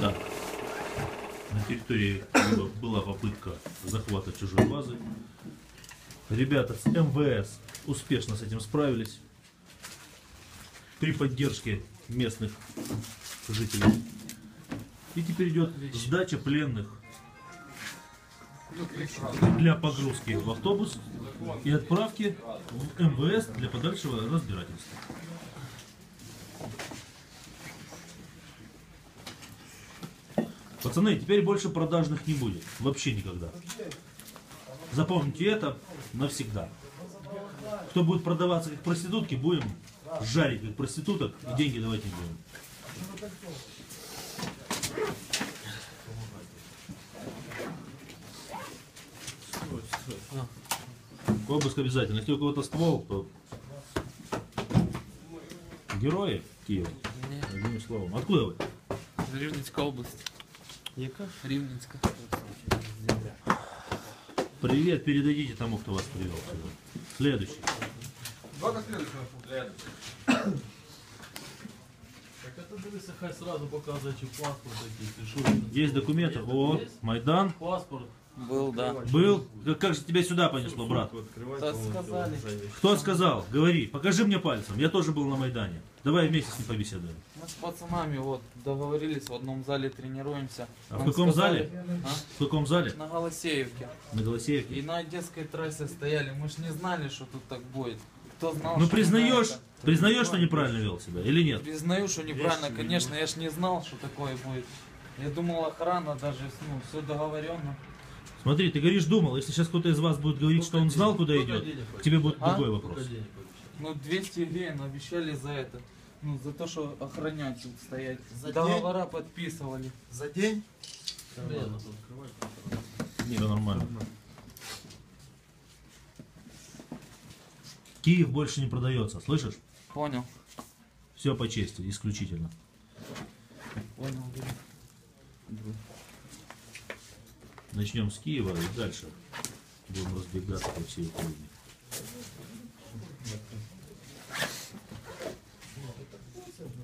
Так. На территории Киева была попытка захвата чужой базы. Ребята с МВС успешно с этим справились. При поддержке местных жителей. И теперь идет сдача пленных для погрузки в автобус и отправки в МВС для подальшего разбирательства. Пацаны, теперь больше продажных не будет. Вообще никогда. Запомните это навсегда. Кто будет продаваться как проститутки, будем жарить как проституток и деньги давать не будем. Обыск обязательно. Если у кого-то ствол, то герои Киева. Одним словом. Откуда вы? Рівненська область. Яка? Рівненська. Привет передадите тому, кто вас привел сюда. Следующий. Так это дивися, хай сразу показує, чи паспорт якийсь, і що він. Есть документы. О, Майдан. Паспорт. Был, да. Был. Как, как же тебя сюда понесло, брат? Так сказали. Кто сказал? Говори. Покажи мне пальцем. Я тоже был на Майдане. Давай вместе с ним побеседуем. Мы с пацанами вот договорились, в одном зале тренируемся. А в Нам каком сказали- зале? А? В каком зале? На Голосеевке. На Голосеевке. И на Одесской трассе стояли. Мы ж не знали, что тут так будет. Кто знал, Ну что признаешь, на это? признаешь, что неправильно вел себя или нет? Признаю, что неправильно, конечно, я ж не знал, что такое будет. Я думал, охрана даже, ну, все договоренно. Смотри, ты говоришь, думал, если сейчас кто-то из вас будет говорить, что он знал, куда идет, к тебе будет А? другой вопрос. Сколько денег? Ну, 200 гривен обещали за это. Ну, за то, что охранять тут стоять. За Договора подписывали. За день? Ладно, тут открывай. Все нормально. Киев больше не продается, слышишь? Понял. Все по чести, исключительно. Понял. Начнем с Киева и дальше будем разбегаться по всей Украине.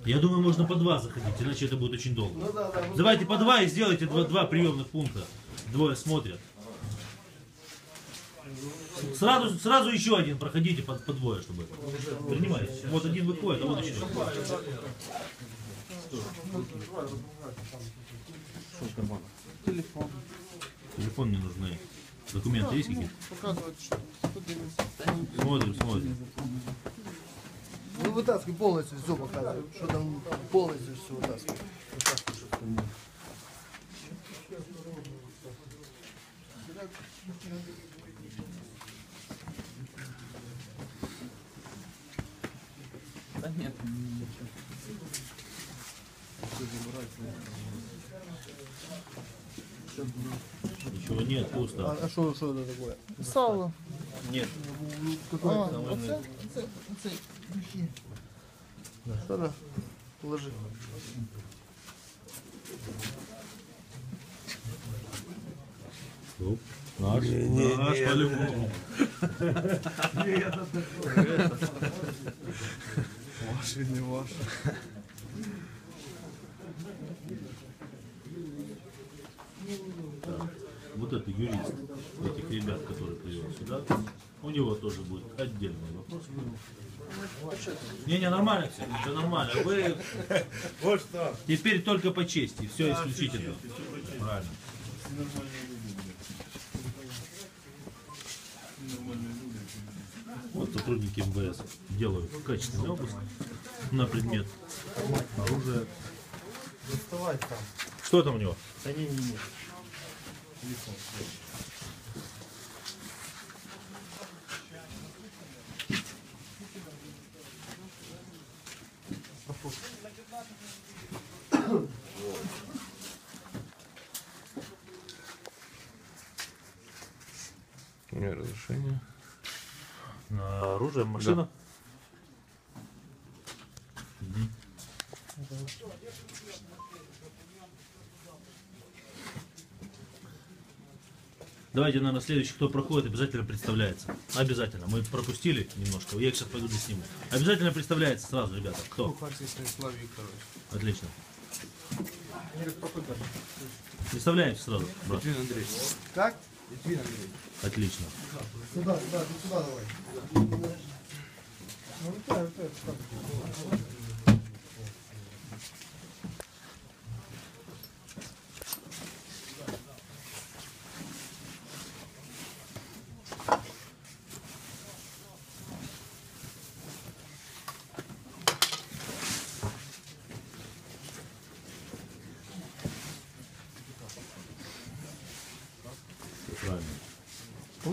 Я думаю, можно по два заходить, иначе это будет очень долго. Давайте по два и сделайте два, два приемных пункта. Двое смотрят. Сразу, сразу еще один проходите по, по двое, чтобы. Принимайте. Вот один выходит, а вот еще. Телефон. Телефон не нужны. Документы есть какие-то? Показывают, что. Смотрим, смотрим. Вытаскивай полностью все показывай. Что там полностью все вытаскивай. Вытаскивай, что там. Да нет, ничего. Ничего нет, А, пусто. а что, что это такое? Сало. Нет. Какое? А, именно- оце, оце, оце, да? Положи. Оп, Наш, наш по-любому. Ваши, не ваши. Вот это юрист этих ребят, который привел сюда. У него тоже будет отдельный вопрос. Не, не, нормально все, все нормально. Вы Вот что. теперь только по чести, все исключительно. Правильно. Вот сотрудники МВС делают качественный обыск на предмет оружия. Доставай там. Что там у него? Да не, не, не. Разрешение. На оружие, машина. Мгм. Давайте, наверное, следующий, кто проходит, обязательно представляется. Обязательно. Мы пропустили немножко. Я их сейчас пойду сниму. Обязательно представляется сразу, ребята. Кто? Станислав Викторович. Отлично. Представляемся сразу, брат. Как? Отлично. Сюда, сюда, сюда давай.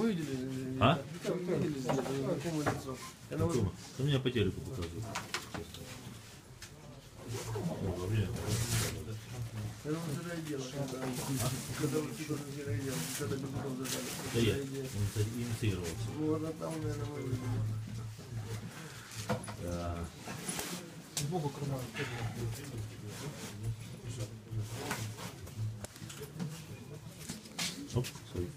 Вы видели? А? Вы видели? Я на? Ты меня по телеку показывает. О, вообще. Я вам зареагировал, когда когда вы туда зареагировали, когда зажали. Да я иници- инициировался. Вот, а там, наверное, вы видели. Да. Сбоку карман. Оп, стой.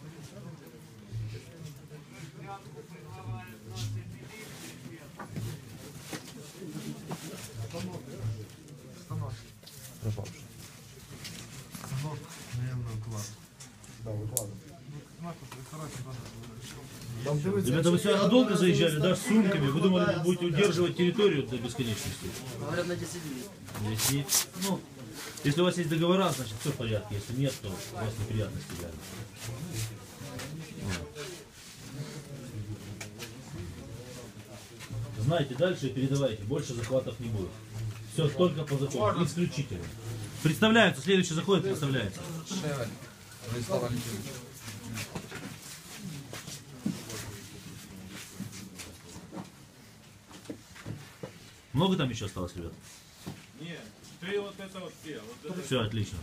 Ребята, вы сюда надолго заезжали, да, с сумками? Вы думали, вы будете удерживать территорию до бесконечности? Говорят, на 10 дней. Если, ну, если у вас есть договора, значит все в порядке. Если нет, то у вас неприятности реально. Вот. Знаете дальше и передавайте. Больше захватов не будет. Все только по закону. Исключительно. Представляются. Следующий заходит, представляется. Много там еще осталось, ребят? Нет, ты вот это вот все. Вот это Все, отлично.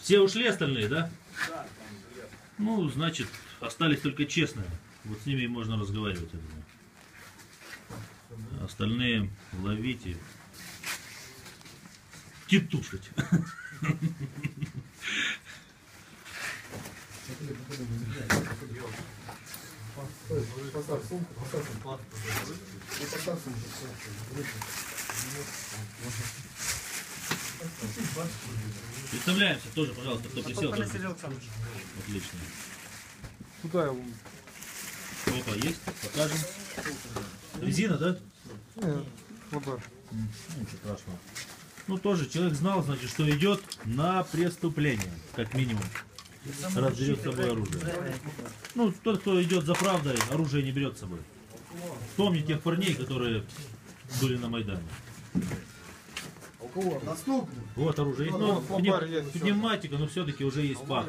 Все ушли остальные, да? Ну, значит, остались только честные. Вот с ними можно разговаривать, я думаю. Остальные ловите. Титушить. Поставь сумку, поставь сумку. И поставь сумку. Представляемся тоже, пожалуйста, кто присел. Отлично. Куда его? Опа, есть? Покажем. Резина, да? Вода. М, Ну, ничего страшного. Ну, тоже человек знал, значит, что идет на преступление, как минимум. Раз берет с собой оружие. Ну, тот, кто идет за правдой, оружие не берет с собой. Помни тех парней, которые были на Майдане. У кого? Наступный. Вот оружие есть. Ну, пнев- пневматика, но все-таки уже есть пах.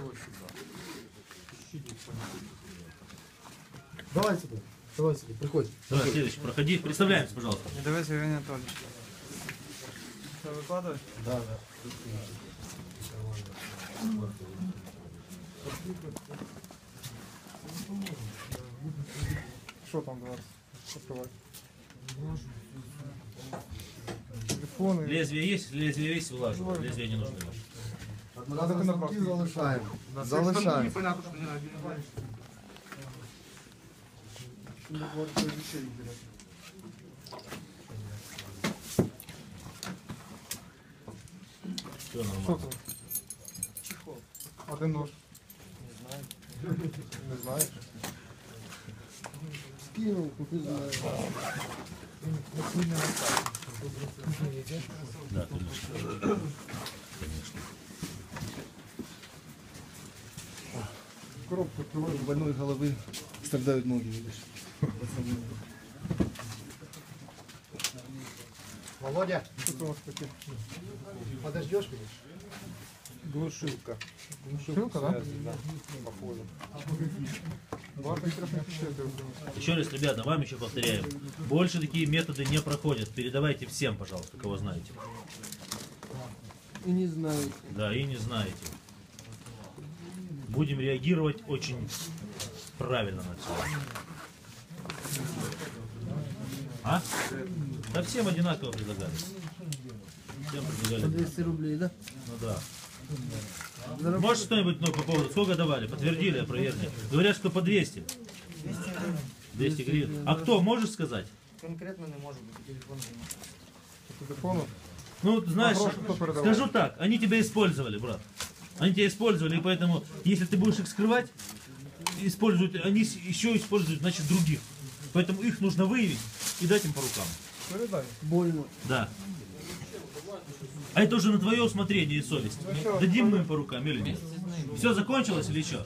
Давай сюда. Давай сюда, приходи. Давай, следующий, проходи. Представляемся, пожалуйста. Давай, Евгений Анатольевич. Что, выкладывать? Да, да. Что там до вас открывать? Телефоны. Лезвие есть, лезвие есть, влажно. Лезвие не нужно. Одноразовые замки залишаємо. Залишаємо. Все Что нормально. там? А де нож? Не знаю. Не знаєш? Скинув, купив. Да, конечно. Конечно. Коробку открываю, больной головы страдают ноги, видишь. Володя, це у вас подождешь меня? Глушилка. Глушилка, да? Похоже. Ты принес. Еще раз, ребята, вам еще повторяем. Больше такие методы не проходят. Передавайте всем, пожалуйста, кого знаете. И не знаю. Да, и не знаете. Будем реагировать очень правильно на все. А? Да всем одинаково предлагали. Всем предлагали. По одинаково. 200 рублей, да? Ну да. Может что-нибудь ну, по поводу, сколько давали? Подтвердили, опровергли. Говорят, что по 200. 200 гривен. А кто, можешь сказать? Конкретно не може бути, телефон. По телефону. Ну, знаешь, скажу так, они тебя использовали, брат. Они тебя использовали, и поэтому, если ты будешь их скрывать, используют, они еще используют, значит, других. Поэтому их нужно выявить и дать им по рукам. Передай. Больно. Да. А это уже на твое усмотрение и совесть. Дадим мы им по рукам или нет? Все закончилось или что?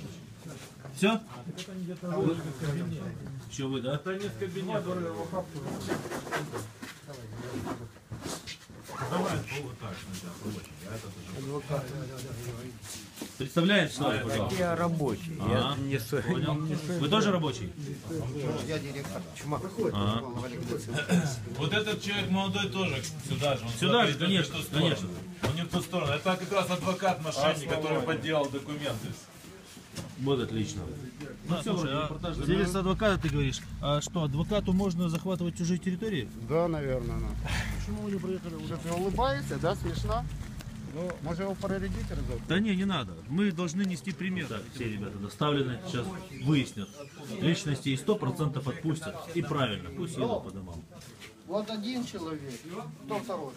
Все? Еще вы, да? Представляешь, что ли, пожалуйста? Я рабочий, я Ага. не с- Понял. Вы тоже рабочий? Я директор. Чума. Ага. Вот этот человек молодой тоже сюда же. Он Сюда же, идет не в конечно, ту сторону. конечно. Он не в ту сторону. Это как раз адвокат мошенник, который подделал документы. Вот отлично. Ну все, свидетельство адвоката ты говоришь. А что, адвокату можно захватывать чужие территории? Да, наверное. Ну. Почему вы не приехали? Уже ты улыбаешься, да, смешно? Ну, может его перерядить разок? Да не, не надо. Мы должны нести пример. Так, все ребята доставлены, сейчас выяснят. Личности и сто процентов отпустят. И правильно, пусть едут по домам. Вот один человек. Кто второй?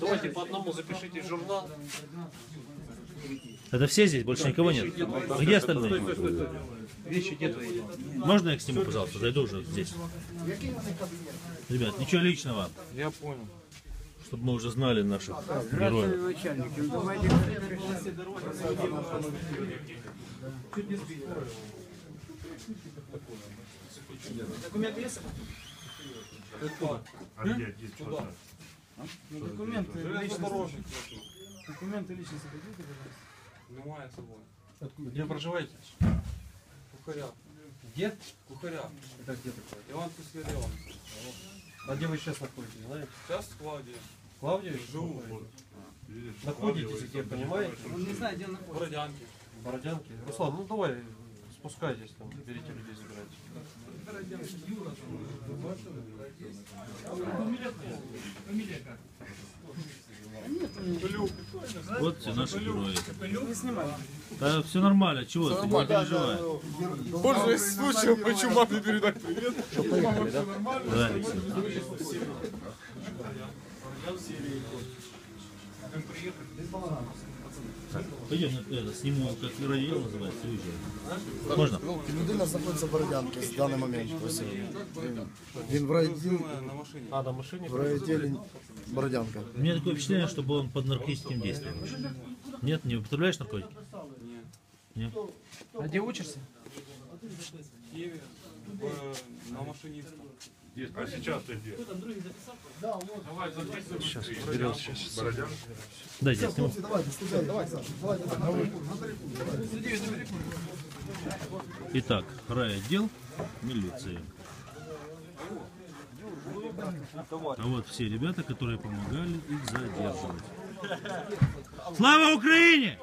Давайте по одному запишите в журнал. Это все здесь? Больше никого нет? Где остальные? Вещи твои? Можно я к нему, пожалуйста, зайду уже здесь? Ребят, ничего личного, Я понял чтобы мы уже знали наших героев. начальник. Ну, давайте Документы лично Документы лично сохраните, пожалуйста. Немає з собою. Где проживаете? Кухаря. Где? Кухаря. Это где такое? Іван Кислярьов. А где вы сейчас находитесь, знаете? Сейчас в Клавдії. Клавдия? Живу. Находитесь где, понимаете? Не знаю, де знаходиться. Бородянки. Бородянки. Руслан, ну давай, спускайтесь там, берите людей, забирайте. Вот все наши герои. Да, все нормально, чего ты, не переживай. Пользуясь случаем, хочу маме передать привет. Да, Алексей. Так, Пойдем, я это, сниму, как радио называется, и уезжаем. Можно? Ну, людина знаходиться в Бородянці в даний момент. Ось він, він в райвідділі, На машині. А, на машине? в райвідділі Бородянка. У меня такое впечатление, что был он под наркотическим действием. Нет, не употребляешь наркотики? Нет. А где учишься? В Киеве. В, на машине. А сейчас ты где? Давай записывай. Сейчас, Берем сейчас. Дайте, я сниму. Итак, райотдел милиции. А вот все ребята, которые помогали их задерживать. Слава Украине!